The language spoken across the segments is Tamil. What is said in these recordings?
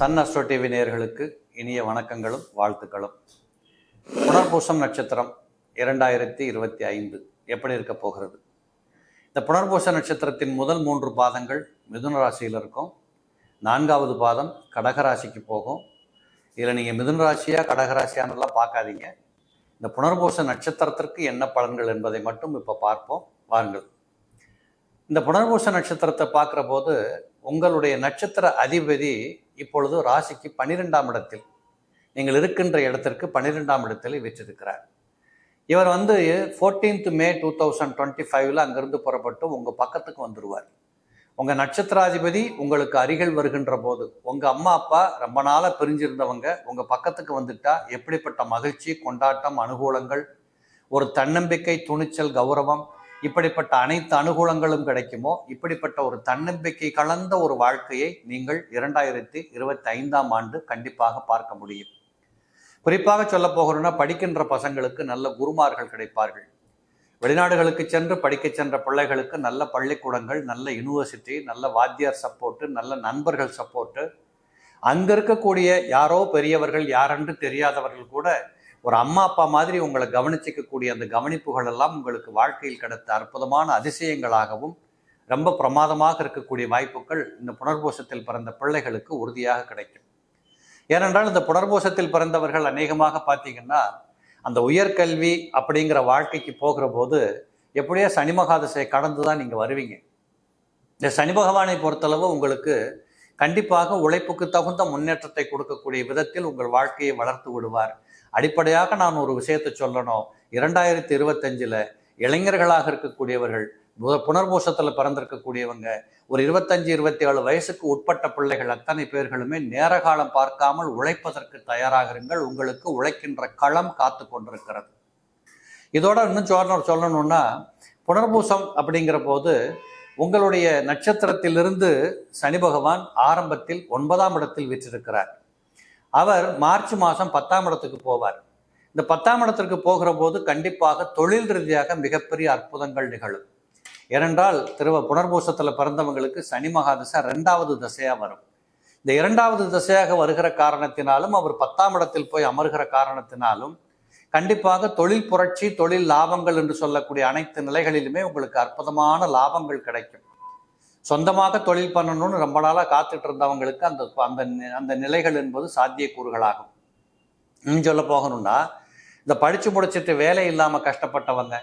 சன் அஸ்ட்ரோ டிவி நேயர்களுக்கு இனிய வணக்கங்களும் வாழ்த்துக்களும். புனர்பூசம் நட்சத்திரம் இரண்டாயிரத்தி இருபத்தி ஐந்து எப்படி இருக்க போகிறது? இந்த புனர்பூச நட்சத்திரத்தின் முதல் மூன்று பாதங்கள் மிதுன ராசியில் இருக்கும். நான்காவது பாதம் கடகராசிக்கு போகும். இதில் நீங்கள் மிதுன ராசியாக கடகராசியானெல்லாம் பார்க்காதீங்க. இந்த புனர்பூச நட்சத்திரத்திற்கு என்ன பலன்கள் என்பதை மட்டும் இப்போ பார்ப்போம். வாருங்கள். இந்த புனர்பூச நட்சத்திரத்தை பார்க்குற போது உங்களுடைய நட்சத்திர அதிபதி இப்பொழுது ராசிக்கு பன்னிரெண்டாம் இடத்தில் நீங்கள் இருக்கின்ற இடத்திற்கு பன்னிரெண்டாம் இடத்தில் வீற்றிருக்கிறார். இவர் வந்து fourteenth May two thousand twenty ஃபைவ்ல அங்கிருந்து புறப்பட்டு உங்கள் பக்கத்துக்கு வந்துடுவார் உங்கள் நட்சத்திராதிபதி உங்களுக்கு அருகில் வருகின்ற போது உங்கள் அம்மா அப்பா ரொம்ப நாளாக பிரிஞ்சிருந்தவங்க உங்கள் பக்கத்துக்கு வந்துட்டா எப்படிப்பட்ட மகிழ்ச்சி கொண்டாட்டம் அனுகூலங்கள் ஒரு தன்னம்பிக்கை துணிச்சல் கௌரவம் இப்படிப்பட்ட அனைத்து அனுகூலங்களும் கிடைக்குமோ இப்படிப்பட்ட ஒரு தன்னம்பிக்கை கலந்த ஒரு வாழ்க்கையை நீங்கள் இரண்டாயிரத்தி இருபத்தி ஐந்தாம் ஆண்டு கண்டிப்பாக பார்க்க முடியும். குறிப்பாக சொல்ல போகிறோம்னா படிக்கின்ற பசங்களுக்கு நல்ல குருமார்கள் கிடைப்பார்கள். வெளிநாடுகளுக்கு சென்று படிக்க சென்ற பிள்ளைகளுக்கு நல்ல பள்ளிக்கூடங்கள் நல்ல யூனிவர்சிட்டி நல்ல வாத்தியார் சப்போர்ட்டு நல்ல நண்பர்கள் சப்போர்ட்டு அங்கே இருக்கக்கூடிய யாரோ பெரியவர்கள் யாரென்று தெரியாதவர்கள் கூட ஒரு அம்மா அப்பா மாதிரி உங்களை கவனிச்சிக்கக்கூடிய அந்த கவனிப்புகள் எல்லாம் உங்களுக்கு வாழ்க்கையில் கிடைத்த அற்புதமான அதிசயங்களாகவும் ரொம்ப பிரமாதமாக இருக்கக்கூடிய வாய்ப்புகள் இந்த புனர்பூசத்தில் பிறந்த பிள்ளைகளுக்கு உறுதியாக கிடைக்கும். ஏனென்றால் இந்த புனர்பூசத்தில் பிறந்தவர்கள் அநேகமாக பார்த்தீங்கன்னா அந்த உயர்கல்வி அப்படிங்கிற வாழ்க்கைக்கு போகிற போது எப்படியோ சனி மகாதசையை கடந்து தான் நீங்கள் வருவீங்க. இந்த சனி பகவானை பொறுத்தளவு உங்களுக்கு கண்டிப்பாக உழைப்புக்கு தகுந்த முன்னேற்றத்தை கொடுக்கக்கூடிய விதத்தில் உங்கள் வாழ்க்கையை வளர்த்து விடுவார். அடிப்படையாக நான் ஒரு விஷயத்தை சொல்லணும். இரண்டாயிரத்தி இருபத்தஞ்சில் இளைஞர்களாக இருக்கக்கூடியவர்கள் புனர்பூசத்தில் பிறந்திருக்கக்கூடியவங்க ஒரு இருபத்தஞ்சு இருபத்தி ஏழு வயசுக்கு உட்பட்ட பிள்ளைகள் அத்தனை பேர்களுமே நேர காலம் பார்க்காமல் உழைப்பதற்கு தயாராகிறீர்கள் உங்களுக்கு உழைக்கின்ற களம் காத்து கொண்டிருக்கிறது. இதோட இன்னும் சொல்ல சொல்லணும்னா புனர்பூசம் அப்படிங்கிற போது உங்களுடைய நட்சத்திரத்திலிருந்து சனி பகவான் ஆரம்பத்தில் ஒன்பதாம் இடத்தில் வீற்றிருக்கிறார். அவர் மார்ச் மாதம் பத்தாம் இடத்துக்கு போவார். இந்த பத்தாம் இடத்திற்கு போகிற போது கண்டிப்பாக தொழில் ரீதியாக மிகப்பெரிய அற்புதங்கள் நிகழும். ஏனென்றால் திருவ புனர்பூசத்தில் பிறந்தவங்களுக்கு சனி மகாதசை ரெண்டாவது தசையாக வரும். இந்த இரண்டாவது தசையாக வருகிற காரணத்தினாலும் அவர் பத்தாம் இடத்தில் போய் அமர்கிற காரணத்தினாலும் கண்டிப்பாக தொழில் புரட்சி தொழில் லாபங்கள் என்று சொல்லக்கூடிய அனைத்து நிலைகளிலுமே உங்களுக்கு அற்புதமான லாபங்கள் கிடைக்கும். சொந்தமாக தொழில் பண்ணணும்னு ரொம்ப நாளாக காத்துட்டு இருந்தவங்களுக்கு அந்த அந்த அந்த நிலைகள் என்பது சாத்தியக்கூறுகளாகும். இன்னும் சொல்ல போகணும்னா இந்த படித்து முடிச்சிட்டு வேலை இல்லாமல் கஷ்டப்பட்டவங்க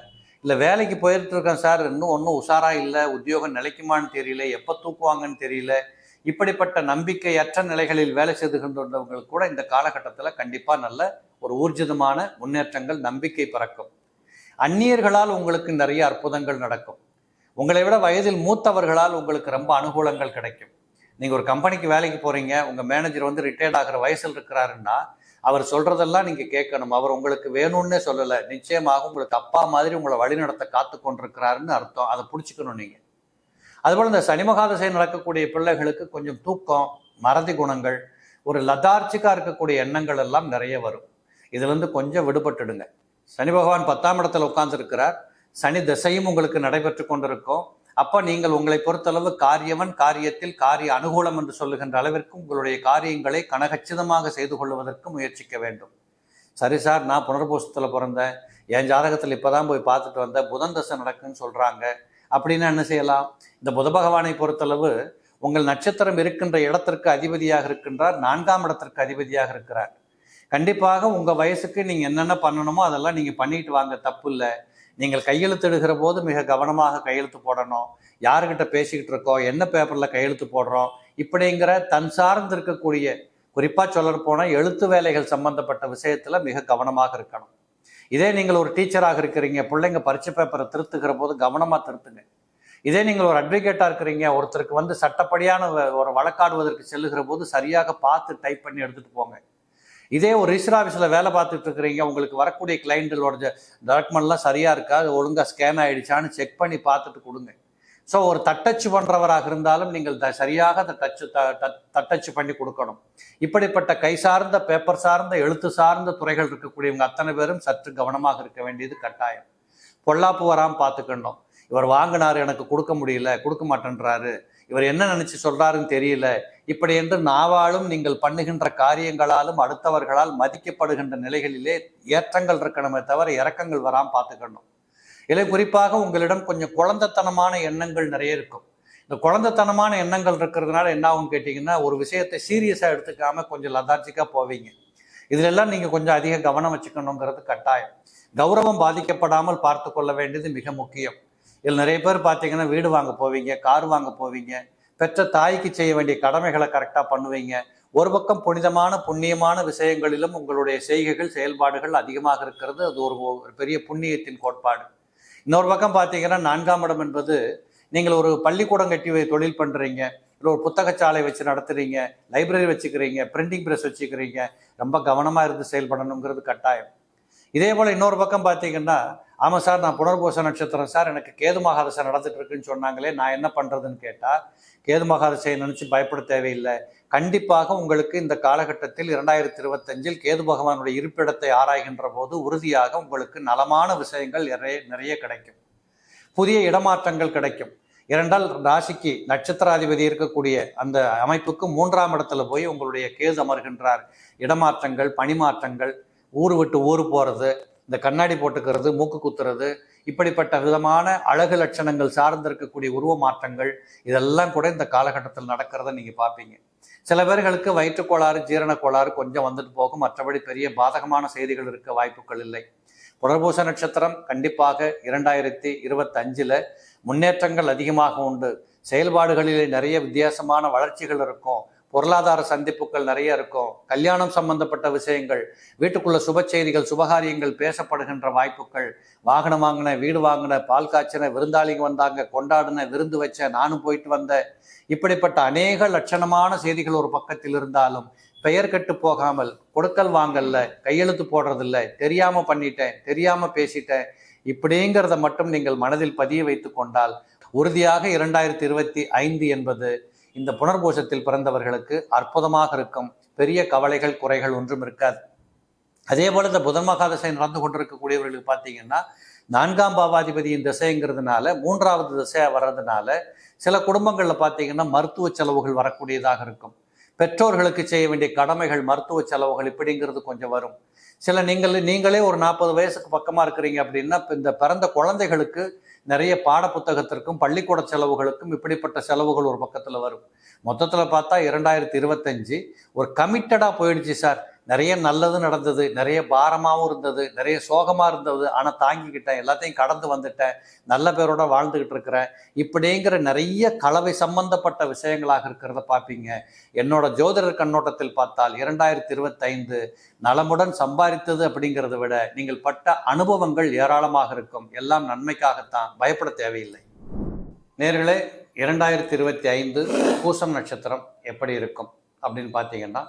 இல்லை வேலைக்கு போயிட்டு இருக்கேன் சார் இன்னும் ஒன்றும் உஷாராக இல்லை உத்தியோகம் நிலைக்குமான்னு தெரியல எப்போ தூக்குவாங்கன்னு தெரியல இப்படிப்பட்ட நம்பிக்கையற்ற நிலைகளில் வேலை செய்து கொண்டிருந்தவங்களுக்கு கூட இந்த காலகட்டத்தில் கண்டிப்பாக நல்ல ஒரு ஊர்ஜிதமான முன்னேற்றங்கள் நம்பிக்கை பிறக்கும். அந்நியர்களால் உங்களுக்கு நிறைய அற்புதங்கள் நடக்கும். உங்களை விட வயதில் மூத்தவர்களால் உங்களுக்கு ரொம்ப அனுகூலங்கள் கிடைக்கும். நீங்கள் ஒரு கம்பெனிக்கு வேலைக்கு போகிறீங்க உங்கள் மேனேஜர் வந்து ரிட்டையர்ட் ஆகிற வயசில் இருக்கிறாருன்னா அவர் சொல்கிறதெல்லாம் நீங்கள் கேட்கணும். அவர் உங்களுக்கு வேணும்னே சொல்லலை. நிச்சயமாக உங்களுக்கு அப்பா மாதிரி உங்களை வழிநடத்த காத்து கொண்டிருக்கிறாருன்னு அர்த்தம். அதை பிடிச்சிக்கணும் நீங்கள் அதுபோல் இந்த சனிமகாதசை நடக்கக்கூடிய பிள்ளைகளுக்கு கொஞ்சம் தூக்கம் மறதி குணங்கள் ஒரு லதார்ச்சிக்காக இருக்கக்கூடிய எண்ணங்கள் எல்லாம் நிறைய வரும். இதுலேருந்து கொஞ்சம் விடுபட்டுடுங்க. சனி பகவான் பத்தாம் இடத்துல உட்காந்துருக்கிறார் சனி திசையும் உங்களுக்கு நடைபெற்று கொண்டிருக்கும். அப்போ நீங்கள் உங்களை பொறுத்தளவு காரியவன் காரியத்தில் காரிய அனுகூலம் என்று சொல்லுகின்ற அளவிற்கு உங்களுடைய காரியங்களை கனகச்சிதமாக செய்து கொள்வதற்கு முயற்சிக்க வேண்டும். சரி சார் நான் புனர்பூசத்தில் பிறந்தேன். என் ஜாதகத்தில் இப்போ தான் போய் பார்த்துட்டு வந்தேன். புதன் தசை நடக்குன்னு சொல்கிறாங்க அப்படின்னா என்ன செய்யலாம்? இந்த புத பகவானை பொறுத்தளவு உங்கள் நட்சத்திரம் இருக்கின்ற இடத்திற்கு அதிபதியாக இருக்கின்றார். நான்காம் இடத்திற்கு அதிபதியாக இருக்கிறார். கண்டிப்பாக உங்கள் வயசுக்கு நீங்கள் என்னென்ன பண்ணணுமோ அதெல்லாம் நீங்கள் பண்ணிட்டு வாங்க. தப்பு இல்லை. நீங்கள் கையெழுத்திடுகிற போது மிக கவனமாக கையெழுத்து போடணும். யாருக்கிட்ட பேசிக்கிட்டு இருக்கோம் என்ன பேப்பரில் கையெழுத்து போடுறோம் இப்படிங்கிற தன் சார்ந்து இருக்கக்கூடிய குறிப்பாக சொல்ல போனால் எழுத்து வேலைகள் சம்பந்தப்பட்ட விஷயத்தில் மிக கவனமாக இருக்கணும். இதே நீங்கள் ஒரு டீச்சராக இருக்கிறீங்க பிள்ளைங்க பரிச்சை பேப்பரை திருத்துகிற போது கவனமாக திருத்துங்க. இதே நீங்கள் ஒரு அட்வொகேட்டாக இருக்கிறீங்க ஒருத்தருக்கு வந்து சட்டப்படியான வ- ஒரு வழக்காடுவதற்கு செல்லுகிற போது சரியாக பார்த்து டைப் பண்ணி எடுத்துகிட்டு போங்க. இதே ஒரு ரிஜிஸ்டர் ஆஃபீஸில் வேலை பார்த்துட்டு இருக்கிறீங்க உங்களுக்கு வரக்கூடிய கிளைண்ட்களோட டாக்குமெண்ட்லாம் சரியாக இருக்கா? அது ஒழுங்காக ஸ்கேன் ஆகிடுச்சான்னு செக் பண்ணி பார்த்துட்டு கொடுங்க. ஸோ ஒரு தட்டச்சு பண்ணுறவராக இருந்தாலும் நீங்கள் த சரியாக அந்த டச்சு த தட்டச்சு பண்ணி கொடுக்கணும். இப்படிப்பட்ட கை சார்ந்த பேப்பர் சார்ந்த எழுத்து சார்ந்த துறைகள் இருக்கக்கூடியவங்க அத்தனை பேரும் சற்று கவனமாக இருக்க வேண்டியது கட்டாயம். பொல்லாப்பு வராமல் பார்த்துக்கணும். இவர் வாங்கினார் எனக்கு கொடுக்க முடியல கொடுக்க மாட்டேன்றாரு. இவர் என்ன நினைச்சு சொல்றாருன்னு தெரியல. இப்படி என்று நாவாலும் நீங்கள் பண்ணுகின்ற காரியங்களாலும் அடுத்தவர்களால் மதிக்கப்படுகின்ற நிலைகளிலே ஏற்றங்கள் இருக்கணுமே தவிர இறக்கங்கள் வராமல் பார்த்துக்கணும். இல்லை குறிப்பாக உங்களிடம் கொஞ்சம் குழந்தைத்தனமான எண்ணங்கள் நிறைய இருக்கும். இந்த குழந்தைத்தனமான எண்ணங்கள் இருக்கிறதுனால என்ன ஆகும் கேட்டிங்கன்னா ஒரு விஷயத்தை சீரியஸாக எடுத்துக்காம கொஞ்சம் லதார்ஜிக்காக போவீங்க. இதிலெல்லாம் நீங்கள் கொஞ்சம் அதிக கவனம் வச்சுக்கணுங்கிறது கட்டாயம். கௌரவம் பாதிக்கப்படாமல் பார்த்து கொள்ள வேண்டியது மிக முக்கியம். இதில் நிறைய பேர் பார்த்தீங்கன்னா வீடு வாங்க போவீங்க கார் வாங்க போவீங்க பெற்ற தாய்க்கு செய்ய வேண்டிய கடமைகளை கரெக்டாக பண்ணுவீங்க. ஒரு பக்கம் புனிதமான புண்ணியமான விஷயங்களிலும் உங்களுடைய செய்கைகள் செயல்பாடுகள் அதிகமாக இருக்கிறது. அது ஒரு ஒரு பெரிய புண்ணியத்தின் கோட்பாடு. இன்னொரு பக்கம் பார்த்தீங்கன்னா நான்காம் இடம் என்பது நீங்கள் ஒரு பள்ளிக்கூடம் கட்டி தொழில் பண்ணுறீங்க இல்லை ஒரு புத்தகச்சாலை வச்சு நடத்துறீங்க லைப்ரரி வச்சுக்கிறீங்க பிரிண்டிங் ப்ரெஸ் வச்சுக்கிறீங்க ரொம்ப கவனமாக இருந்து செயல்படணுங்கிறது கட்டாயம். இதே போல் இன்னொரு பக்கம் பார்த்தீங்கன்னா ஆமாம் சார் நான் புனர்பூச நட்சத்திரம் சார் எனக்கு கேது மகாதசை நடந்துட்டு இருக்குன்னு சொன்னாங்களே நான் என்ன பண்ணுறதுன்னு கேட்டால் கேது மகாதசையை நினச்சி பயப்பட தேவையில்லை. கண்டிப்பாக உங்களுக்கு இந்த காலகட்டத்தில் இரண்டாயிரத்தி இருபத்தஞ்சில் கேது பகவானுடைய இருப்பிடத்தை ஆராய்கின்ற போது உறுதியாக உங்களுக்கு நலமான விஷயங்கள் நிறைய நிறைய கிடைக்கும். புதிய இடமாற்றங்கள் கிடைக்கும். இரண்டால் ராசிக்கு நட்சத்திராதிபதி இருக்கக்கூடிய அந்த அமைப்புக்கு மூன்றாம் இடத்துல போய் உங்களுடைய கேது அமர்கின்றார். இடமாற்றங்கள் பணிமாற்றங்கள் ஊர் விட்டு ஊர் போகிறது இந்த கண்ணாடி போட்டுக்கிறது மூக்கு குத்துறது இப்படிப்பட்ட விதமான அழகு லட்சணங்கள் சார்ந்திருக்கக்கூடிய உருவ மாற்றங்கள் இதெல்லாம் கூட இந்த காலகட்டத்தில் நடக்கிறத நீங்கள் பார்ப்பீங்க. சில பேர்களுக்கு வயிற்றுக்கோளாறு ஜீரண கோளாறு கொஞ்சம் வந்துட்டு போகும். மற்றபடி பெரிய பாதகமான செய்திகள் இருக்க வாய்ப்புகள் இல்லை. புனர்பூச நட்சத்திரம் கண்டிப்பாக இரண்டாயிரத்தி இருபத்தஞ்சில் முன்னேற்றங்கள் அதிகமாக உண்டு. செயல்பாடுகளிலே நிறைய வித்தியாசமான வளர்ச்சிகள் இருக்கும். பொருளாதார சந்திப்புகள் நிறைய இருக்கும். கல்யாணம் சம்பந்தப்பட்ட விஷயங்கள் வீட்டுக்குள்ள சுப செய்திகள் சுபகாரியங்கள் பேசப்படுகின்ற வாய்ப்புகள். வாகனம் வாங்கின வீடு வாங்கின பால் காய்ச்சின விருந்தாளிங்க வந்தாங்க கொண்டாடின விருந்து வச்ச நானும் போயிட்டு வந்தேன். இப்படிப்பட்ட அநேக லட்சணமான செய்திகள் ஒரு பக்கத்தில் இருந்தாலும் பெயர் கெட்டு போகாமல் கொடுக்கல் வாங்கல்ல கையெழுத்து போடுறதில்ல தெரியாம பண்ணிட்டேன் தெரியாம பேசிட்டேன். இப்படிங்கிறத மட்டும் நீங்கள் மனதில் பதிய வைத்து கொண்டால் உறுதியாக இரண்டாயிரத்தி இருபத்தி ஐந்து என்பது இந்த புனர்பூசத்தில் பிறந்தவர்களுக்கு அற்புதமாக இருக்கும். பெரிய கவலைகள் குறைகள் ஒன்றும் இருக்காது. அதே போல இந்த புதன் மகாதசை நடந்து கொண்டிருக்கக்கூடியவர்களுக்கு பார்த்தீங்கன்னா நான்காம் பாவாதிபதியின் திசைங்கிறதுனால மூன்றாவது திசையாக வர்றதுனால சில குடும்பங்களில் பார்த்தீங்கன்னா மருத்துவ செலவுகள் வரக்கூடியதாக இருக்கும். பெற்றோர்களுக்கு செய்ய வேண்டிய கடமைகள் மருத்துவ செலவுகள் இப்படிங்கிறது கொஞ்சம் வரும். சில நீங்கள் நீங்களே ஒரு நாற்பது வயசுக்கு பக்கமாக இருக்கிறீங்க அப்படின்னா இந்த பிறந்த குழந்தைகளுக்கு நிறைய பாட புத்தகத்திற்கும் பள்ளிக்கூட செலவுகளுக்கும் இப்படிப்பட்ட செலவுகள் ஒரு பக்கத்தில் வரும். மொத்தத்தில் பார்த்தா இரண்டாயிரத்தி இருபத்தஞ்சு. ஒரு கமிட்டடாக போயிடுச்சு சார். நிறைய நல்லது நடந்தது நிறைய பாரமாகவும் இருந்தது நிறைய சோகமாக இருந்தது. ஆனால் தாங்கிக்கிட்டேன் எல்லாத்தையும் கடந்து வந்துட்டேன் நல்ல பேரோட வாழ்ந்துக்கிட்டு இருக்கிறேன். இப்படிங்கிற நிறைய கலவை சம்பந்தப்பட்ட விஷயங்களாக இருக்கிறத பார்ப்பீங்க. என்னோட ஜோதிடர் கண்ணோட்டத்தில் பார்த்தால் இரண்டாயிரத்தி இருபத்தைந்து நலமுடன் சம்பாதித்தது அப்படிங்கிறத விட நீங்கள் பட்ட அனுபவங்கள் ஏராளமாக இருக்கும். எல்லாம் நன்மைக்காகத்தான். பயப்பட தேவையில்லை. நேர்களே இரண்டாயிரத்தி இருபத்தி ஐந்து பூசம் நட்சத்திரம் எப்படி இருக்கும் அப்படின்னு பார்த்தீங்கன்னா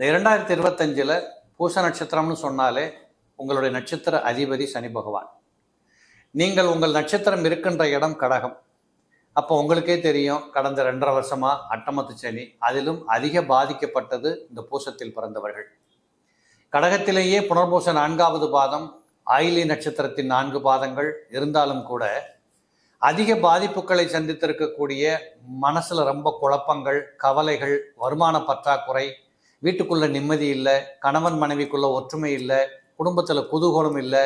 இந்த இரண்டாயிரத்தி இருபத்தஞ்சில் பூச நட்சத்திரம்னு சொன்னாலே உங்களுடைய நட்சத்திர அதிபதி சனி பகவான். நீங்கள் உங்கள் நட்சத்திரம் இருக்கின்ற இடம் கடகம். அப்போ உங்களுக்கே தெரியும் கடந்த ரெண்டரை வருஷமாக அட்டமத்து சனி அதிலும் அதிக பாதிக்கப்பட்டது இந்த பூசத்தில் பிறந்தவர்கள். கடகத்திலேயே புனர்பூச நான்காவது பாதம் ஆயிலி நட்சத்திரத்தின் நான்கு பாதங்கள் இருந்தாலும் கூட அதிக பாதிப்புகளை சந்தித்திருக்கக்கூடிய மனசில் ரொம்ப குழப்பங்கள் கவலைகள் வருமான பற்றாக்குறை வீட்டுக்குள்ள நிம்மதி இல்லை கணவன் மனைவிக்குள்ள ஒற்றுமை இல்லை குடும்பத்தில் குதூகலம் இல்லை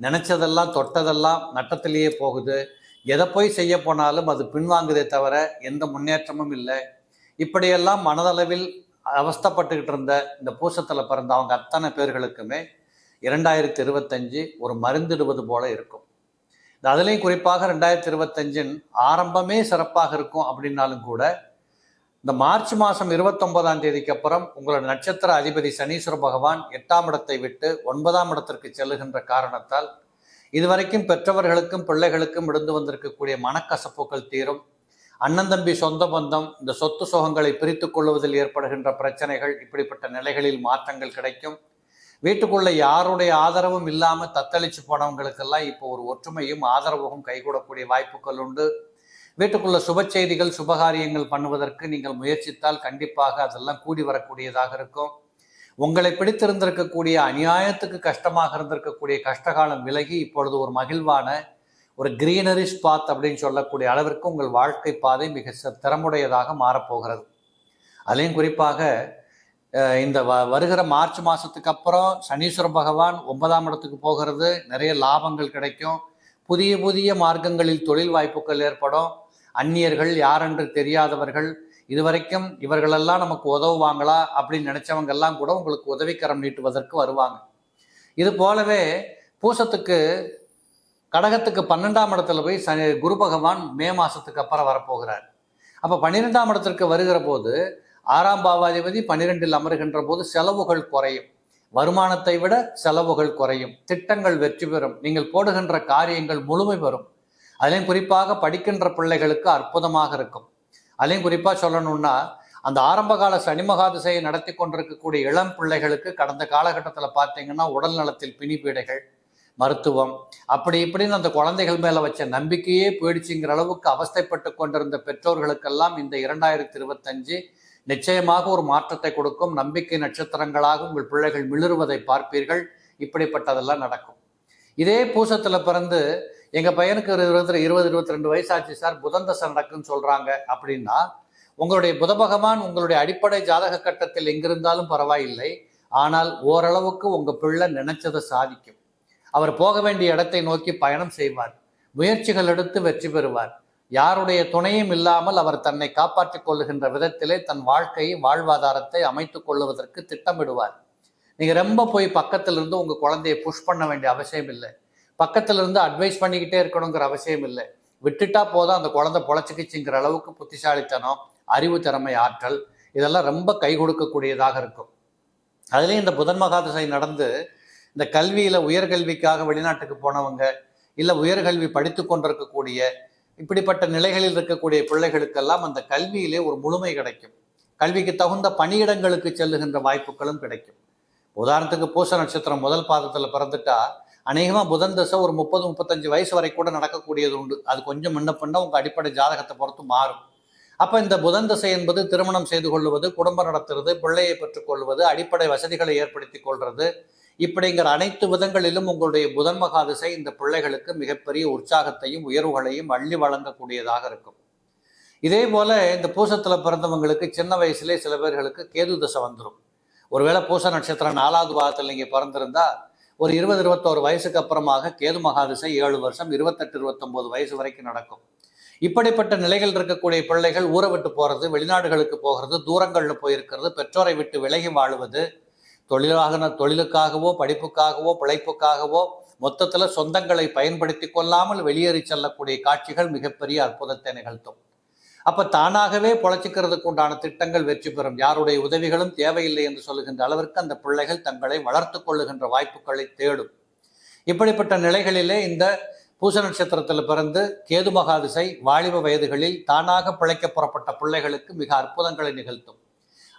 நினைச்சதெல்லாம் தொட்டதெல்லாம் நட்டத்திலேயே போகுது. எதை போய் செய்ய போனாலும் அது பின்வாங்குதே தவிர எந்த முன்னேற்றமும் இல்லை. இப்படியெல்லாம் மனதளவில் அவஸ்தைப்பட்டுக்கிட்டு இருந்த இந்த பூசத்தில் பிறந்த அவங்க அத்தனை பேர்களுக்குமே இரண்டாயிரத்தி இருபத்தஞ்சு ஒரு மருந்திடுவது போல இருக்கும். இது அதுலேயும் குறிப்பாக ரெண்டாயிரத்தி இருபத்தஞ்சின் ஆரம்பமே சிறப்பாக இருக்கும் அப்படின்னாலும் கூட இந்த மார்ச் மாதம் இருபத்தொன்பதாம் தேதிக்கு அப்புறம் உங்களோட நட்சத்திர அதிபதி சனீஸ்வர பகவான் எட்டாம் இடத்தை விட்டு ஒன்பதாம் இடத்திற்கு செல்லுகின்ற காரணத்தால் இதுவரைக்கும் பெற்றவர்களுக்கும் பிள்ளைகளுக்கும் இருந்து வந்திருக்கக்கூடிய மனக்கசப்புகள் தீரும். அண்ணன் தம்பி சொந்த பந்தம் இந்த சொத்து சுகங்களை பிரித்து கொள்வதில் ஏற்படுகின்ற பிரச்சனைகள் இப்படிப்பட்ட நிலைகளில் மாற்றங்கள் கிடைக்கும். வீட்டுக்குள்ள யாருடைய ஆதரவும் இல்லாமல் தத்தளிச்சு போனவங்களுக்கெல்லாம் இப்போ ஒரு ஒற்றுமையும் ஆதரவும் கைகூடக்கூடிய வாய்ப்புகள் உண்டு. வீட்டுக்குள்ள சுப செய்திகள் சுபகாரியங்கள் பண்ணுவதற்கு நீங்கள் முயற்சித்தால் கண்டிப்பாக அதெல்லாம் கூடி வரக்கூடியதாக இருக்கும். உங்களை பிடித்திருந்திருக்கக்கூடிய அநியாயத்துக்கு கஷ்டமாக இருந்திருக்கக்கூடிய கஷ்டகாலம் விலகி இப்பொழுது ஒரு மகிழ்வான ஒரு கிரீனரிஷ் பாத் அப்படின்னு சொல்லக்கூடிய அளவிற்கு உங்கள் வாழ்க்கை பாதை மிக ச- திறமுடையதாக மாறப்போகிறது. அதுலேயும் குறிப்பாக இந்த வ வருகிற மார்ச் மாதத்துக்கு அப்புறம் சனீஸ்வர பகவான் ஒன்பதாம் இடத்துக்கு போகிறது. நிறைய லாபங்கள் கிடைக்கும். புதிய புதிய மார்க்கங்களில் தொழில் வாய்ப்புகள் ஏற்படும். அந்நியர்கள் யாரென்று தெரியாதவர்கள் இதுவரைக்கும் இவர்களெல்லாம் நமக்கு உதவுவாங்களா அப்படின்னு நினைச்சவங்க எல்லாம் கூட உங்களுக்கு உதவிக்கரம் நீட்டுவதற்கு வருவாங்க. இது போலவே பூசத்துக்கு கடகத்துக்கு பன்னெண்டாம் இடத்துல போய் சனி குரு பகவான் மே மாசத்துக்கு அப்புறம் வரப்போகிறார். அப்ப பன்னிரெண்டாம் இடத்திற்கு வருகிற போது ஆறாம் பாவாதிபதி பன்னிரெண்டில் அமருகின்ற போது செலவுகள் குறையும். வருமானத்தை விட செலவுகள் குறையும். திட்டங்கள் வெற்றி பெறும். நீங்கள் போடுகின்ற காரியங்கள் முழுமை பெறும். அதுலேயும் குறிப்பாக படிக்கின்ற பிள்ளைகளுக்கு அற்புதமாக இருக்கும். அதுலேயும் குறிப்பாக சொல்லணும்னா அந்த ஆரம்பகால சனிமகா திசையை நடத்தி கொண்டிருக்கக்கூடிய இளம் பிள்ளைகளுக்கு கடந்த காலகட்டத்தில் பார்த்தீங்கன்னா உடல் நலத்தில் பிணிப்பீடைகள் மருத்துவம் அப்படி இப்படின்னு அந்த குழந்தைகள் மேலே வச்ச நம்பிக்கையே போயிடுச்சுங்கிற அளவுக்கு அவஸ்தைப்பட்டு கொண்டிருந்த பெற்றோர்களுக்கெல்லாம் இந்த இரண்டாயிரத்தி இருபத்தஞ்சு நிச்சயமாக ஒரு மாற்றத்தை கொடுக்கும். நம்பிக்கை நட்சத்திரங்களாக உங்கள் பிள்ளைகள் மிளிருவதை பார்ப்பீர்கள். இப்படிப்பட்டதெல்லாம் நடக்கும். இதே பூசத்தில் பிறந்து எங்கள் பையனுக்கு ஒரு இருபது இருபது இருபத்தி ரெண்டு வயசாச்சு சார் புதன் தசை நடக்குன்னு சொல்கிறாங்க அப்படின்னா உங்களுடைய புத பகவான் உங்களுடைய அடிப்படை ஜாதக கட்டத்தில் எங்கிருந்தாலும் பரவாயில்லை. ஆனால் ஓரளவுக்கு உங்கள் பிள்ளை நினைச்சதை சாதிக்கும். அவர் போக வேண்டிய இடத்தை நோக்கி பயணம் செய்வார். முயற்சிகள் எடுத்து வெற்றி பெறுவார். யாருடைய துணையும் இல்லாமல் அவர் தன்னை காப்பாற்றிக் கொள்ளுகின்ற விதத்திலே தன் வாழ்க்கையை வாழ்வாதாரத்தை அமைத்துக் கொள்ளுவதற்கு திட்டமிடுவார். நீங்கள் ரொம்ப போய் பக்கத்திலிருந்து இருந்து குழந்தையை புஷ் பண்ண வேண்டிய அவசியம் இல்லை. பக்கத்துல இருந்து அட்வைஸ் பண்ணிக்கிட்டே இருக்கணுங்கிற அவசியம் இல்லை. விட்டுட்டா போதும் அந்த குழந்தை பொழைச்சிக்கிச்சுங்கிற அளவுக்கு புத்திசாலித்தனம் அறிவு திறமை ஆற்றல் இதெல்லாம் ரொம்ப கை கொடுக்கக்கூடியதாக இருக்கும். அதுலேயும் இந்த புதன் மகாதசை நடந்து இந்த கல்வியில உயர்கல்விக்காக வெளிநாட்டுக்கு போனவங்க இல்ல உயர்கல்வி படித்து கொண்டிருக்கக்கூடிய இப்படிப்பட்ட நிலைகளில் இருக்கக்கூடிய பிள்ளைகளுக்கெல்லாம் அந்த கல்வியிலே ஒரு முழுமை கிடைக்கும். கல்விக்கு தகுந்த பணியிடங்களுக்கு செல்லுகின்ற வாய்ப்புகளும் கிடைக்கும். உதாரணத்துக்கு பூச நட்சத்திரம் முதல் பாதத்தில் பிறந்துட்டா அநேகமா புதன் தசை ஒரு முப்பது முப்பத்தஞ்சு வயசு வரை கூட நடக்கக்கூடியது உண்டு. அது கொஞ்சம் முன்ன பின்ன உங்க அடிப்படை ஜாதகத்தை பொறுத்து மாறும். அப்ப இந்த புதன் தசை என்பது திருமணம் செய்து கொள்வது குடும்பம் நடத்துறது பிள்ளையை பெற்றுக்கொள்வது அடிப்படை வசதிகளை ஏற்படுத்தி கொள்வது இப்படிங்கிற அனைத்து விதங்களிலும் உங்களுடைய புதன் மகாதிசை இந்த பிள்ளைகளுக்கு மிகப்பெரிய உற்சாகத்தையும் உயர்வுகளையும் அள்ளி வழங்கக்கூடியதாக இருக்கும். இதே போல இந்த பூசத்துல பிறந்தவங்களுக்கு சின்ன வயசுலேயே சில பேர்களுக்கு கேது தசை வந்துடும் ஒருவேளை பூச நட்சத்திரம் நாலாவது பாகத்தில் நீங்க பிறந்திருந்தால் ஒரு இருபது இருபத்தோரு வயசுக்கு அப்புறமாக கேது மகாதிசை ஏழு வருஷம் இருபத்தெட்டு இருபத்தொம்போது வயசு வரைக்கும் நடக்கும். இப்படிப்பட்ட நிலைகள் இருக்கக்கூடிய பிள்ளைகள் ஊரை விட்டு போகிறது வெளிநாடுகளுக்கு போகிறது தூரங்களில் போயிருக்கிறது பெற்றோரை விட்டு விலகி வாழுவது தொழிலாக தொழிலுக்காகவோ படிப்புக்காகவோ பிழைப்புக்காகவோ மொத்தத்தில் சொந்தங்களை பயன்படுத்தி கொள்ளாமல் வெளியேறி செல்லக்கூடிய காட்சிகள் மிகப்பெரிய அற்புதத்தை நிகழ்த்தும். அப்ப தானாகவே பொழைச்சிக்கிறதுக்கு உண்டான திட்டங்கள் வெற்றி பெறும். யாருடைய உதவிகளும் தேவையில்லை என்று சொல்லுகின்ற அளவிற்கு அந்த பிள்ளைகள் தங்களை வளர்த்து கொள்ளுகின்ற வாய்ப்புகளை தேடும். இப்படிப்பட்ட நிலைகளிலே இந்த பூச நட்சத்திரத்தில் பிறந்து கேது மகாதிசை வாலிப வயதுகளில் தானாக பிழைக்க புறப்பட்ட பிள்ளைகளுக்கு மிக அற்புதங்களை நிகழ்த்தும்.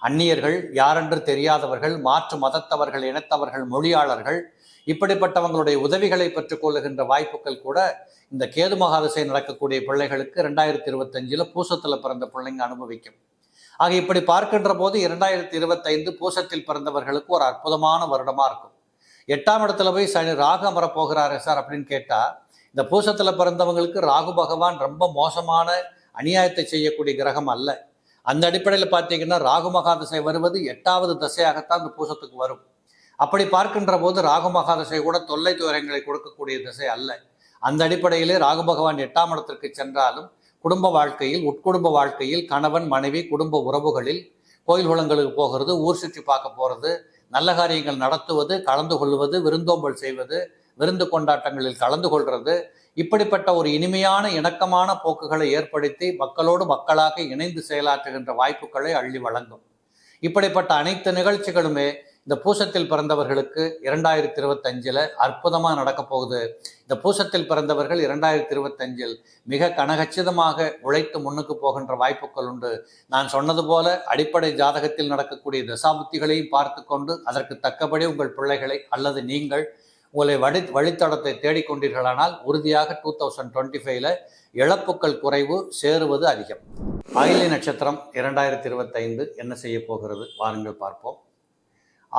அந்நியர்கள் யாரென்று தெரியாதவர்கள் மாற்று மதத்தவர்கள் இனத்தவர்கள் மொழியாளர்கள் இப்படிப்பட்டவங்களுடைய உதவிகளை பெற்றுக்கொள்ளுகின்ற வாய்ப்புகள் கூட இந்த கேது மகாதசை நடக்கக்கூடிய பிள்ளைகளுக்கு ரெண்டாயிரத்தி இருபத்தஞ்சில் பூசத்தில் பிறந்த பிள்ளைங்க அனுபவிக்கும். ஆக இப்படி பார்க்கின்ற போது இரண்டாயிரத்தி இருபத்தைந்து பூசத்தில் பிறந்தவர்களுக்கு ஒரு அற்புதமான வருடமா இருக்கும். எட்டாம் இடத்துல போய் சனி ராகு அமர சார் அப்படின்னு கேட்டா இந்த பூசத்துல பிறந்தவங்களுக்கு ராகு பகவான் ரொம்ப மோசமான அநியாயத்தை செய்யக்கூடிய கிரகம் அல்ல. அந்த அடிப்படையில் பார்த்தீங்கன்னா ராகு மகாதசை வருவது எட்டாவது தசையாகத்தான் இந்த பூசத்துக்கு வரும். அப்படி பார்க்கின்ற போது ராகு மகாதசை கூட தொல்லை துயரங்களை கொடுக்கக்கூடிய திசை அல்ல. அந்த அடிப்படையிலே ராகு பகவான் எட்டாம் இடத்திற்கு சென்றாலும் குடும்ப வாழ்க்கையில் உட்குடும்ப வாழ்க்கையில் கணவன் மனைவி குடும்ப உறவுகளில் கோயில் குளங்களுக்கு போகிறது ஊர் சுற்றி பார்க்க போகிறது நல்ல காரியங்கள் நடத்துவது கலந்து கொள்வது விருந்தோம்பல் செய்வது விருந்து கொண்டாட்டங்களில் கலந்து கொள்வது இப்படிப்பட்ட ஒரு இனிமையான இணக்கமான போக்குகளை ஏற்படுத்தி மக்களோடு மக்களாக இணைந்து செயலாற்றுகின்ற வாய்ப்புகளை அள்ளி வழங்கும். இப்படிப்பட்ட அனைத்து நிகழ்ச்சிகளுமே இந்த பூசத்தில் பிறந்தவர்களுக்கு இரண்டாயிரத்தி இருபத்தஞ்சில் அற்புதமாக நடக்க போகுது. இந்த பூசத்தில் பிறந்தவர்கள் இரண்டாயிரத்தி இருபத்தஞ்சில் மிக கனகச்சிதமாக உழைத்து முன்னுக்கு போகின்ற வாய்ப்புகள் உண்டு. நான் சொன்னது போல அடிப்படை ஜாதகத்தில் நடக்கக்கூடிய தசாபுத்திகளையும் பார்த்து கொண்டு அதற்கு தக்கபடி உங்கள் பிள்ளைகளை அல்லது நீங்கள் உங்களை வழி வழித்தடத்தை தேடிக்கொண்டீர்களானால் உறுதியாக டூ தௌசண்ட் டுவெண்ட்டி ஃபைவ்ல இழப்புக்கள் குறைவு சேருவது அதிகம். ஆயிலி நட்சத்திரம் இரண்டாயிரத்தி இருபத்தைந்து என்ன செய்ய போகிறது? வாருங்கள் பார்ப்போம்.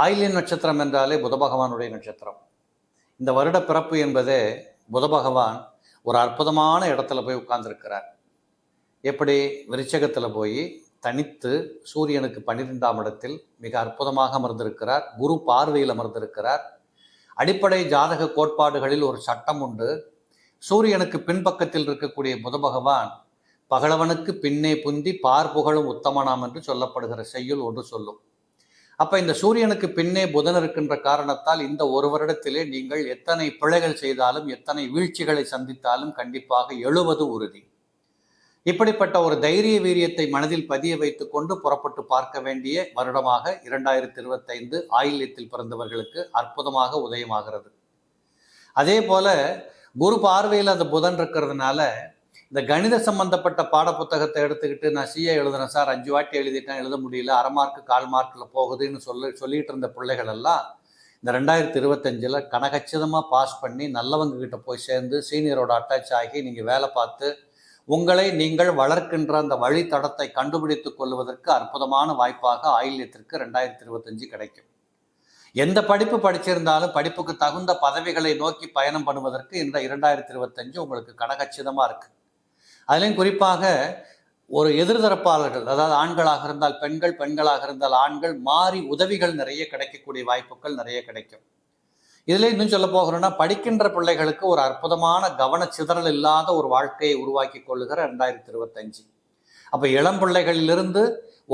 ஆயிலின் நட்சத்திரம் என்றாலே புத பகவானுடைய நட்சத்திரம். இந்த வருட பிறப்பு என்பதே புத பகவான் ஒரு அற்புதமான இடத்துல போய் உட்கார்ந்துருக்கிறார். எப்படி? விருச்சகத்தில் போய் தனித்து சூரியனுக்கு பன்னிரெண்டாம் இடத்தில் மிக அற்புதமாக அமர்ந்திருக்கிறார். குரு பார்வையில் அமர்ந்திருக்கிறார். அடிப்படை ஜாதக கோட்பாடுகளில் ஒரு சட்டம் உண்டு. சூரியனுக்கு பின்பக்கத்தில் இருக்கக்கூடிய புத பகவான் பகலவனுக்கு பின்னே புந்தி பார் புகழும் உத்தமனாம் என்று சொல்லப்படுகிற செய்யுள் ஒன்று சொல்லும். அப்ப இந்த சூரியனுக்கு பின்னே புதன் இருக்கின்ற காரணத்தால் இந்த ஒரு வருடத்திலே நீங்கள் எத்தனை பிழைகள் செய்தாலும் எத்தனை வீழ்ச்சிகளை சந்தித்தாலும் கண்டிப்பாக எழுவது உறுதி. இப்படிப்பட்ட ஒரு தைரிய வீரியத்தை மனதில் பதிய வைத்துக் கொண்டு புறப்பட்டு பார்க்க வேண்டிய வருடமாக இரண்டாயிரத்தி இருபத்தைந்து ஆயில்யத்தில் பிறந்தவர்களுக்கு அற்புதமாக உதயமாகிறது. அதே போல குரு பார்வையில் அந்த புதன் இருக்கிறதுனால இந்த கணித சம்பந்தப்பட்ட பாடப்புத்தகத்தை எடுத்துக்கிட்டு நான் சிஏ எழுதுறேன். சார் அஞ்சு வாட்டி எழுதிட்டேன். எழுத முடியல. அரை மார்க்கு கால் மார்க்கில் போகுதுன்னு சொல்ல சொல்லிட்டு இருந்த பிள்ளைகள் எல்லாம் இந்த ரெண்டாயிரத்தி இருபத்தஞ்சில் கனகச்சிதமாக பாஸ் பண்ணி நல்லவங்க கிட்ட போய் சேர்ந்து சீனியரோட அட்டாச் ஆகி நீங்கள் வேலை பார்த்து உங்களை நீங்கள் வளர்க்கின்ற அந்த வழித்தடத்தை கண்டுபிடித்துக் கொள்வதற்கு அற்புதமான வாய்ப்பாக ஆயில்யத்திற்கு ரெண்டாயிரத்தி இருபத்தஞ்சு கிடைக்கும். எந்த படிப்பு படிச்சிருந்தாலும் படிப்புக்கு தகுந்த பதவிகளை நோக்கி பயணம் பண்ணுவதற்கு இந்த இரண்டாயிரத்தி இருபத்தஞ்சு உங்களுக்கு கனகச்சிதமாக இருக்குது அதுலேயும் குறிப்பாக ஒரு எதிர்தரப்பாளர்கள் அதாவது ஆண்களாக இருந்தால் பெண்கள் பெண்களாக இருந்தால் ஆண்கள் மாறி உதவிகள் நிறைய கிடைக்கக்கூடிய வாய்ப்புகள் நிறைய கிடைக்கும். இதுல இன்னும் சொல்ல போகிறோம்னா படிக்கின்ற பிள்ளைகளுக்கு ஒரு அற்புதமான கவன சிதறல் இல்லாத ஒரு வாழ்க்கையை உருவாக்கி கொள்ளுகிற ரெண்டாயிரத்தி இருபத்தஞ்சு. அப்போ இளம் பிள்ளைகளிலிருந்து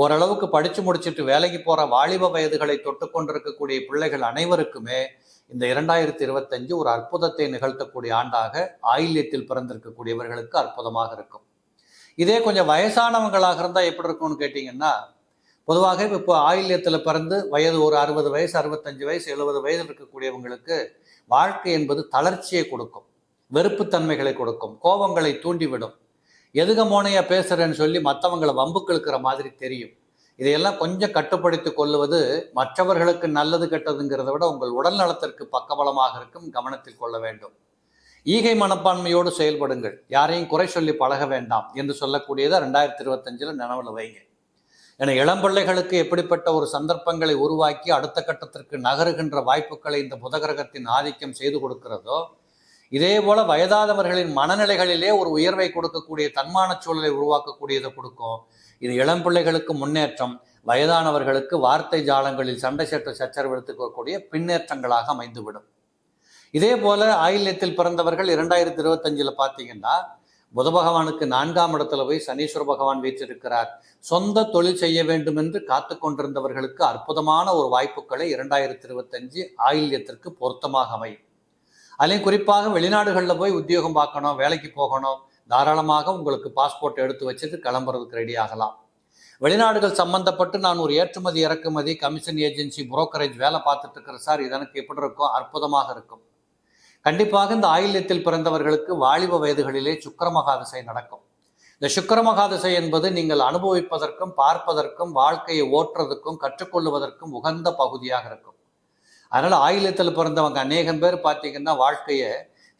ஓரளவுக்கு படிச்சு முடிச்சுட்டு வேலைக்கு போற வாலிப வயதுகளை தொட்டு கொண்டிருக்கக்கூடிய பிள்ளைகள் அனைவருக்குமே இந்த இரண்டாயிரத்தி இருபத்தஞ்சு ஒரு அற்புதத்தை நிகழ்த்தக்கூடிய ஆண்டாக ஆயில்யத்தில் பிறந்திருக்கக்கூடியவர்களுக்கு அற்புதமாக இருக்கும். இதே கொஞ்சம் வயசானவங்களாக இருந்தால் எப்படி இருக்கும்னு கேட்டிங்கன்னா பொதுவாக இப்போ ஆயில்யத்தில் பிறந்து வயது ஒரு அறுபது வயசு அறுபத்தஞ்சு வயசு எழுபது வயது இருக்கக்கூடியவங்களுக்கு வாழ்க்கை என்பது தளர்ச்சியை கொடுக்கும். வெறுப்புத்தன்மைகளை கொடுக்கும். கோபங்களை தூண்டிவிடும். எதுக மோனையா பேசுறேன்னு சொல்லி மற்றவங்களை வம்புக்கு இருக்கிற மாதிரி தெரியும். இதையெல்லாம் கொஞ்சம் கட்டுப்படுத்தி கொள்ளுவது மற்றவர்களுக்கு நல்லது கெட்டதுங்கிறத விட உங்கள் உடல் நலத்திற்கு பக்கபலமாக இருக்கும் கவனத்தில் கொள்ள வேண்டும். ஈகை மனப்பான்மையோடு செயல்படுங்கள். யாரையும் குறை சொல்லி பழக வேண்டாம் என்று சொல்லக்கூடியதை ரெண்டாயிரத்தி இருபத்தஞ்சில் நினைவில் வைங்க. என இளம்பிள்ளைகளுக்கு எப்படிப்பட்ட ஒரு சந்தர்ப்பங்களை உருவாக்கி அடுத்த கட்டத்திற்கு நகருகின்ற வாய்ப்புகளை இந்த புதகிரகத்தின் ஆதிக்கம் செய்து கொடுக்கிறதோ இதே போல வயதாதவர்களின் மனநிலைகளிலே ஒரு உயர்வை கொடுக்கக்கூடிய தன்மான சூழலை உருவாக்கக்கூடியதை கொடுக்கும். இது இளம் பிள்ளைகளுக்கு முன்னேற்றம் வயதானவர்களுக்கு வார்த்தை ஜாலங்களில் சண்டை சட்ட சச்சரவு எடுத்துக்கக்கூடிய பின்னேற்றங்களாக அமைந்துவிடும். இதே போல ஆயில்யத்தில் பிறந்தவர்கள் இரண்டாயிரத்தி இருபத்தஞ்சில் பார்த்தீங்கன்னா புத பகவானுக்கு நான்காம் இடத்துல போய் சனீஸ்வர பகவான் வீற்றிருக்கிறார். சொந்த தொழில் செய்ய வேண்டும் என்று காத்து கொண்டிருந்தவர்களுக்கு அற்புதமான ஒரு வாய்ப்புகளை இரண்டாயிரத்தி இருபத்தஞ்சு ஆயில்யத்திற்கு பொருத்தமாக அமையும் அதுலேயும் குறிப்பாக வெளிநாடுகளில் போய் உத்தியோகம் பார்க்கணும் வேலைக்கு போகணும் தாராளமாக உங்களுக்கு பாஸ்போர்ட் எடுத்து வச்சுட்டு கிளம்புறதுக்கு ரெடி ஆகலாம். வெளிநாடுகள் சம்பந்தப்பட்டு நான் ஒரு ஏற்றுமதி இறக்குமதி கமிஷன் ஏஜென்சி புரோக்கரேஜ் வேலை பார்த்துட்டு இருக்கிறேன் சார் இது எனக்கு எப்படி இருக்கும்? அற்புதமாக இருக்கும். கண்டிப்பாக இந்த ஆயில்யத்தில் பிறந்தவர்களுக்கு வாலிப வயதுகளிலே சுக்கரமகாதசை நடக்கும். இந்த சுக்கரமகாதசை என்பது நீங்கள் அனுபவிப்பதற்கும் பார்ப்பதற்கும் வாழ்க்கையை ஓட்டுறதுக்கும் கற்றுக்கொள்வதற்கும் உகந்த பகுதியாக இருக்கும். அதனால் ஆயில்யத்தில் பிறந்தவங்க அநேகம் பேர் பார்த்தீங்கன்னா வாழ்க்கையை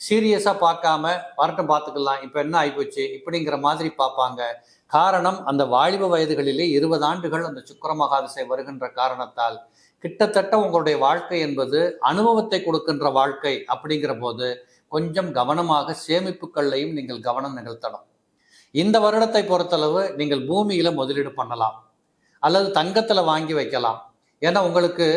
சீரியஸாக பார்க்காம வரட்டும் பார்த்துக்கலாம். இப்போ என்ன ஆகிப்போச்சு இப்படிங்கிற மாதிரி பார்ப்பாங்க. காரணம் அந்த வாலிப வயதுகளிலே இருபது ஆண்டுகள் அந்த சுக்கரமகாதசை வருகின்ற காரணத்தால். கிட்டத்தட்ட உங்களுடைய வாழ்க்கை என்பது அனுபவத்தை கொடுக்கின்ற வாழ்க்கை அப்படிங்கிற போது கொஞ்சம் கவனமாக சேமிப்புகள்லையும் நீங்கள் கவனம் நிகழ்த்தணும். இந்த வருடத்தை பொறுத்தளவு நீங்கள் பூமியில முதலீடு பண்ணலாம். அல்லது தங்கத்துல வாங்கி வைக்கலாம். ஏன்னா உங்களுக்கு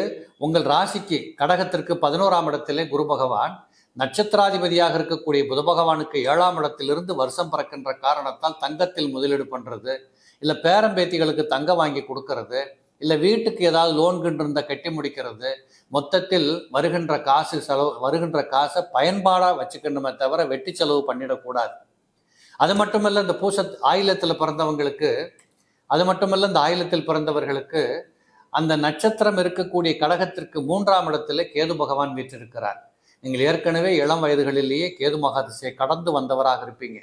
உங்கள் ராசிக்கு கடகத்திற்கு பதினோராம் இடத்திலே குரு பகவான் நட்சத்திராதிபதியாக இருக்கக்கூடிய புத பகவானுக்கு ஏழாம் இடத்திலிருந்து வருஷம் பிறக்கின்ற காரணத்தால் தங்கத்தில் முதலீடு பண்ணுறது இல்லை பேரம்பேத்திகளுக்கு தங்கம் வாங்கி கொடுக்கறது இல்லை வீட்டுக்கு ஏதாவது லோன் இருந்தா கட்டி முடிக்கிறது மொத்தத்தில் வருகின்ற காசு செலவு வருகின்ற காசை பயன்பாடாக வச்சுக்கணுமே தவிர வெட்டி செலவு பண்ணிடக்கூடாது. அது மட்டுமல்ல இந்த பூச ஆயிலத்தில் பிறந்தவங்களுக்கு அது மட்டுமல்ல இந்த ஆயிலத்தில் பிறந்தவர்களுக்கு அந்த நட்சத்திரம் இருக்கக்கூடிய கடகத்திற்கு மூன்றாம் இடத்துல கேது பகவான் வீற்றிருக்கிறார். நீங்கள் ஏற்கனவே இளம் வயதுகளிலேயே கேது மகாதிசையை கடந்து வந்தவராக இருப்பீங்க.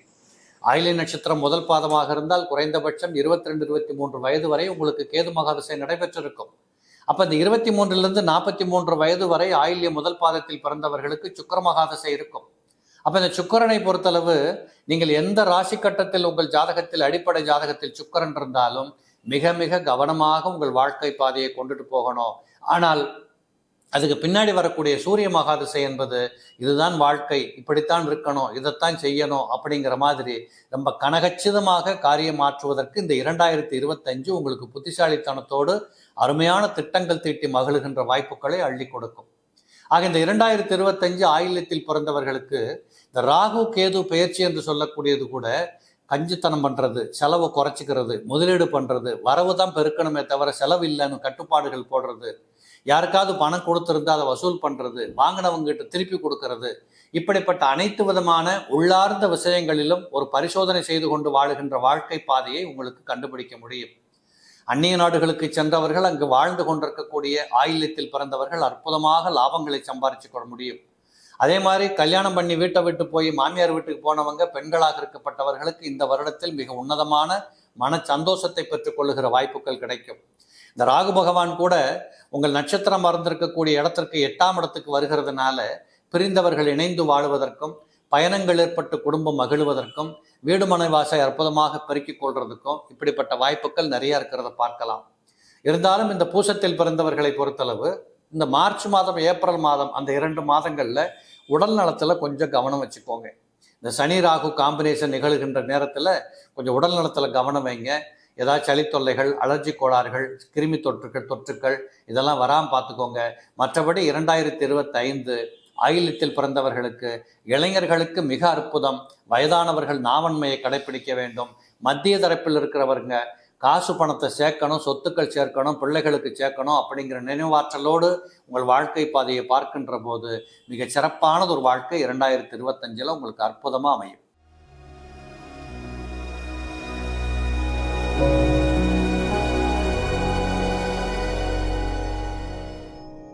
ஆயிலை நட்சத்திரம் முதல் பாதமாக இருந்தால் குறைந்தபட்சம் இருபத்தி ரெண்டு இருபத்தி மூன்று வயது வரை உங்களுக்கு கேது மகாதிசை நடைபெற்றிருக்கும். அப்போ இந்த இருபத்தி மூன்றிலிருந்து நாற்பத்தி மூன்று வயது வரை ஆயில்ய முதல் பாதத்தில் பிறந்தவர்களுக்கு சுக்கர மகாதசை இருக்கும். அப்ப இந்த சுக்கரனை பொறுத்தளவு நீங்கள் எந்த ராசி கட்டத்தில் உங்கள் ஜாதகத்தில் அடிப்படை ஜாதகத்தில் சுக்கரன் இருந்தாலும் மிக மிக கவனமாக உங்கள் வாழ்க்கை பாதையை கொண்டுட்டு போகணும். ஆனால் அதுக்கு பின்னாடி வரக்கூடிய சூரிய மகாதிசை என்பது இதுதான் வாழ்க்கை இப்படித்தான் இருக்கணும் இதைத்தான் செய்யணும் அப்படிங்கிற மாதிரி ரொம்ப கனகச்சிதமாக காரியம் மாற்றுவதற்கு இந்த இரண்டாயிரத்தி இருபத்தஞ்சு உங்களுக்கு புத்திசாலித்தனத்தோடு அருமையான திட்டங்கள் தீட்டி மகிழ்கின்ற வாய்ப்புகளை அள்ளி கொடுக்கும். ஆக இந்த இரண்டாயிரத்தி இருபத்தஞ்சு ஆயில்யத்தில் பிறந்தவர்களுக்கு இந்த ராகு கேது பெயர்ச்சி என்று சொல்லக்கூடியது கூட கஞ்சித்தனம் பண்ணுறது செலவை குறைச்சிக்கிறது முதலீடு பண்ணுறது வரவு தான் பெருக்கணுமே தவிர செலவு இல்லைன்னு கட்டுப்பாடுகள் போடுறது யாருக்காவது பணம் கொடுத்துருந்தா அதை வசூல் பண்ணுறது வாங்கினவங்க கிட்ட திருப்பி கொடுக்கறது இப்படிப்பட்ட அனைத்து விதமான உள்ளார்ந்த விஷயங்களிலும் ஒரு பரிசோதனை செய்து கொண்டு வாழுகின்ற வாழ்க்கை பாதையை உங்களுக்கு கண்டுபிடிக்க முடியும். அந்நிய நாடுகளுக்கு சென்றவர்கள் அங்கு வாழ்ந்து கொண்டிருக்கக்கூடிய ஆயில்யத்தில் பிறந்தவர்கள் அற்புதமாக லாபங்களை சம்பாரிச்சு கொள்ள முடியும். அதே மாதிரி கல்யாணம் பண்ணி வீட்டை விட்டு போய் மாமியார் வீட்டுக்கு போனவங்க பெண்களாக இருக்கப்பட்டவர்களுக்கு இந்த வருடத்தில் மிக உன்னதமான மன சந்தோஷத்தை பெற்றுக்கொள்ளுகிற வாய்ப்புகள் கிடைக்கும். இந்த ராகு பகவான் கூட உங்கள் நட்சத்திரம் மறந்திருக்கக்கூடிய இடத்திற்கு எட்டாம் இடத்துக்கு வருகிறதுனால பிரிந்தவர்கள் இணைந்து வாழ்வதற்கும் பயணங்கள் ஏற்பட்டு குடும்பம் மகிழ்வதற்கும் வீடு மனை வாசை அற்புதமாக பெருக்கிக் கொள்றதுக்கும் இப்படிப்பட்ட வாய்ப்புகள் நிறைய இருக்கிறத பார்க்கலாம். இருந்தாலும் இந்த பூசத்தில் பிறந்தவர்களை பொறுத்தளவு இந்த மார்ச் மாதம் ஏப்ரல் மாதம் அந்த இரண்டு மாதங்கள்ல உடல் நலத்துல கொஞ்சம் கவனம் வச்சுக்கோங்க. இந்த சனி ராகு காம்பினேஷன் நிகழ்கின்ற நேரத்துல கொஞ்சம் உடல் நலத்துல கவனம் வைங்க. ஏதாவது சளி தொல்லைகள் அலர்ஜி கோளாறுகள் கிருமி தொற்றுக்கள் தொற்றுக்கள் இதெல்லாம் வராமல் பார்த்துக்கோங்க. மற்றபடி இரண்டாயிரத்தி இருபத்தைந்து ஆயில்யத்தில் பிறந்தவர்களுக்கு இளைஞர்களுக்கு மிக அற்புதம். வயதானவர்கள் நாவன்மையை கடைபிடிக்க வேண்டும். மத்திய தரப்பில் இருக்கிறவருங்க காசு பணத்தை சேர்க்கணும் சொத்துக்கள் சேர்க்கணும் பிள்ளைகளுக்கு சேர்க்கணும் அப்படிங்கிற நினைவாற்றலோடு உங்கள் வாழ்க்கை பாதையை பார்க்கின்ற போது மிகச் சிறப்பானது ஒரு வாழ்க்கை இரண்டாயிரத்தி இருபத்தஞ்சில் உங்களுக்கு அற்புதமாக அமையும்.